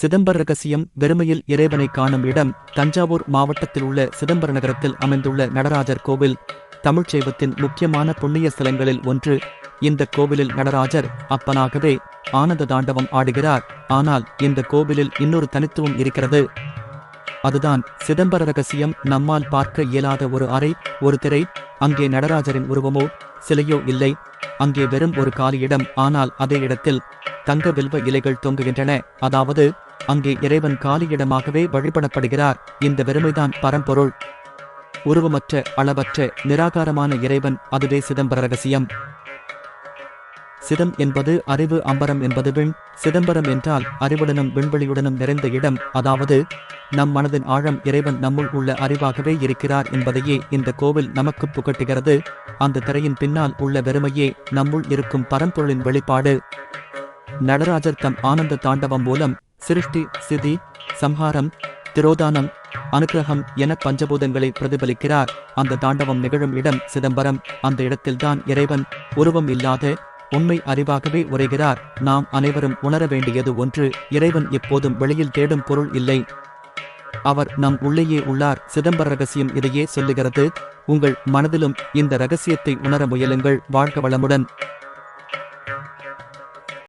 சிதம்பர ரகசியம் வெறுமையில் இறைவனை காணும் இடம் தஞ்சாவூர் மாவட்டத்தில் உள்ள சிதம்பர நகரத்தில் அமைந்துள்ள நடராஜர் கோவில். தமிழ்ச்சைவத்தின் முக்கியமான புண்ணிய ஸ்தலங்களில் ஒன்று. இந்த கோவிலில் நடராஜர் அப்பனாகவே ஆனந்த தாண்டவம் ஆடுகிறார். ஆனால் இந்த கோவிலில் இன்னொரு தனித்துவம் இருக்கிறது. அதுதான் சிதம்பர ரகசியம் நம்மால் பார்க்க இயலாத ஒரு அறை ஒரு திரை. அங்கே நடராஜரின் உருவமோ சிலையோ இல்லை. அங்கே வெறும் ஒரு காலியிடம் ஆனால் அதே இடத்தில் தங்க வில்வ இலைகள் தொங்குகின்றன. அதாவது அங்கே இறைவன் காலியிடமாகவே வழிபடப்படுகிறார். இந்த வெறுமைதான் பரம்பொருள். உருவமற்ற அளவற்ற நிராகாரமான இறைவன் அதுவே சிதம்பர ரகசியம். சிதம் என்பது அறிவு அம்பரம் என்பது விண். சிதம்பரம் என்றால் அறிவுடனும் விண்வெளியுடனும் நிறைந்த இடம். அதாவது நம் மனதின் ஆழம் இறைவன் நம்முள் உள்ள அறிவாகவே இருக்கிறார் என்பதையே இந்த கோவில் நமக்கு புகட்டுகிறது. அந்த திரையின் பின்னால் உள்ள வெறுமையே நம்முள் இருக்கும் பரம்பொருளின் வெளிப்பாடு. நடராஜர் தம் ஆனந்த தாண்டவம் மூலம் சிருஷ்டி சிதி சம்ஹாரம் திரோதானம் அனுக்கிரகம் என பஞ்சபூதங்களை பிரதிபலிக்கிறார். அந்த தாண்டவம் நிகழும் இடம் சிதம்பரம். அந்த இடத்தில்தான் இறைவன் உருவம் இல்லாத உண்மை அறிவாகவே உரைகிறார். நாம் அனைவரும் உணர வேண்டியது ஒன்று இறைவன் எப்போதும் வெளியில் தேடும் பொருள் இல்லை. அவர் நம் உள்ளேயே உள்ளார். சிதம்பர ரகசியம் இதையே சொல்லுகிறது. உங்கள் மனதிலும் இந்த ரகசியத்தை உணர முயலுங்கள். வாழ்க வளமுடன்.